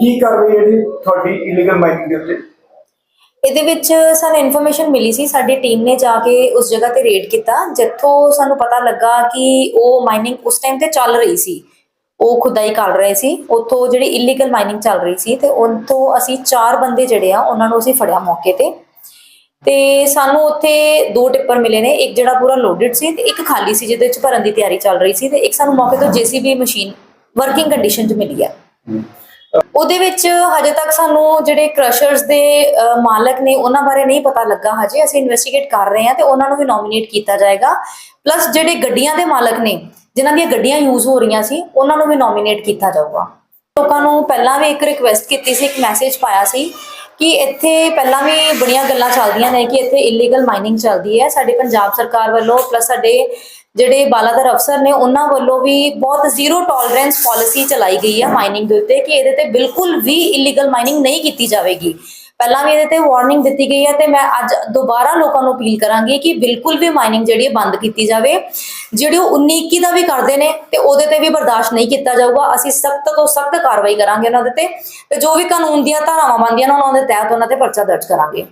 ਕੀ ਕਾਰਵਾਈ ਹੈ ਜੀ ਤੁਹਾਡੀ ਇਲੀਗਲ ਮਾਈਨਿੰਗ ਦੇ ਉੱਤੇ? ਇਹਦੇ ਵਿੱਚ ਸਾਨੂੰ ਇਨਫੋਰਮੇਸ਼ਨ ਮਿਲੀ ਸੀ ਸਾਡੀ ਟੀਮ ਨੇ ਜਾ ਕੇ ਉਸ ਜਗ੍ਹਾ ਤੇ ਰੇਡ ਕੀਤਾ ਜਿੱਥੋਂ ਸਾਨੂੰ ਪਤਾ ਲੱਗਾ ਕਿ ਉਹ ਮਾਈਨਿੰਗ ਉਸ ਟਾਈਮ ਤੇ ਚੱਲ ਰਹੀ ਸੀ। ਉਹ ਖੁਦਾਈ ਕਰ ਰਹੇ ਸੀ ਉੱਥੋਂ ਜਿਹੜੀ ਇਲੀਗਲ ਮਾਈਨਿੰਗ ਚੱਲ ਰਹੀ ਸੀ ਤੇ ਉੱਥੋਂ ਅਸੀਂ ਚਾਰ ਬੰਦੇ ਜਿਹੜੇ ਆ ਉਹਨਾਂ ਨੂੰ ਅਸੀਂ ਫੜਿਆ ਮੌਕੇ ਤੇ। ਤੇ ਸਾਨੂੰ ਉੱਥੇ ਦੋ ਟਿੱਪਰ ਮਿਲੇ ਨੇ ਇੱਕ ਜਿਹੜਾ ਪੂਰਾ ਲੋਡਡ ਸੀ ਤੇ ਇੱਕ ਖਾਲੀ ਸੀ ਜਿਹਦੇ ਵਿੱਚ ਭਰਨ ਦੀ ਤਿਆਰੀ ਚੱਲ ਰਹੀ ਸੀ ਤੇ ਇੱਕ ਸਾਨੂੰ ਮੌਕੇ ਤੋਂ ਜੀਸੀਬੀ ਮਸ਼ੀਨ ਵਰਕਿੰਗ ਕੰਡੀਸ਼ਨ 'ਚ ਮਿਲੀ ਆ। ਉਹਦੇ ਵਿੱਚ ਹਜੇ ਤੱਕ ਸਾਨੂੰ ਜਿਹੜੇ ਕ੍ਰਸ਼ਰਸ ਦੇ ਮਾਲਕ ਨੇ ਉਹਨਾਂ ਬਾਰੇ ਨਹੀਂ ਪਤਾ ਲੱਗਾ ਹਜੇ। ਅਸੀਂ ਇਨਵੈਸਟੀਗੇਟ ਕਰ ਰਹੇ ਹਾਂ ਤੇ ਉਹਨਾਂ ਨੂੰ ਵੀ ਨੋਮੀਨੇਟ ਕੀਤਾ ਜਾਏਗਾ। ਪਲੱਸ ਜਿਹੜੇ ਗੱਡੀਆਂ ਦੇ ਮਾਲਕ ਨੇ, ਜਿਨ੍ਹਾਂ ਦੀਆਂ ਗੱਡੀਆਂ ਯੂਜ਼ ਹੋ ਰਹੀਆਂ ਸੀ, ਉਹਨਾਂ ਨੂੰ ਵੀ ਨੋਮੀਨੇਟ ਕੀਤਾ ਜਾਊਗਾ। ਲੋਕਾਂ ਨੂੰ ਪਹਿਲਾਂ ਵੀ ਇੱਕ ਰਿਕੁਐਸਟ ਕੀਤੀ ਸੀ, ਇੱਕ ਮੈਸੇਜ ਪਾਇਆ ਸੀ। ਕਿ ਇੱਥੇ ਪਹਿਲਾਂ ਵੀ ਬੜੀਆਂ ਗੱਲਾਂ ਚੱਲਦੀਆਂ ਨੇ ਕਿ ਇੱਥੇ ਇਲੀਗਲ ਮਾਈਨਿੰਗ ਚੱਲਦੀ ਹੈ। ਸਾਡੇ ਪੰਜਾਬ ਸਰਕਾਰ ਵੱਲੋਂ ਪਲੱਸ ਸਾਡੇ ਜਿਹੜੇ ਬਾਲਾਧਰ ਅਫਸਰ ਨੇ, ਉਹਨਾਂ ਵੱਲੋਂ ਵੀ ਬਹੁਤ ਜ਼ੀਰੋ ਟੋਲਰੈਂਸ ਪਾਲਿਸੀ ਚਲਾਈ ਗਈ ਹੈ ਮਾਈਨਿੰਗ ਦੇ ਉੱਤੇ ਕਿ ਇਹਦੇ ਤੇ ਬਿਲਕੁਲ ਵੀ ਇਲੀਗਲ ਮਾਈਨਿੰਗ ਨਹੀਂ ਕੀਤੀ ਜਾਵੇਗੀ। ਪਹਿਲਾਂ ਵੀ ਇਹਦੇ ਤੇ ਵਾਰਨਿੰਗ ਦਿੱਤੀ ਗਈ ਹੈ ਤੇ ਮੈਂ ਅੱਜ ਦੁਬਾਰਾ ਲੋਕਾਂ ਨੂੰ ਅਪੀਲ ਕਰਾਂਗੀ ਕਿ ਬਿਲਕੁਲ ਵੀ ਮਾਈਨਿੰਗ ਜਿਹੜੀ ਹੈ ਬੰਦ ਕੀਤੀ ਜਾਵੇ। ਜਿਹੜੀ ਉਹ 19 ਦਾ ਵੀ ਕਰਦੇ ਨੇ ਤੇ ਉਹਦੇ ਤੇ ਵੀ ਬਰਦਾਸ਼ਤ ਨਹੀਂ ਕੀਤਾ ਜਾਊਗਾ। ਅਸੀਂ ਸਖਤ ਤੋਂ ਸਖਤ ਕਾਰਵਾਈ ਕਰਾਂਗੇ ਉਹਨਾਂ ਦੇ ਤੇ ਤੇ ਜੋ ਵੀ ਕਾਨੂੰਨ ਦੀਆਂ ਧਾਰਾਵਾਂ ਬਣਦੀਆਂ ਨੇ ਉਹਨਾਂ ਦੇ ਤਹਿਤ ਉਹਨਾਂ ਤੇ ਪਰਚਾ ਦਰਜ ਕਰਾਂਗੇ।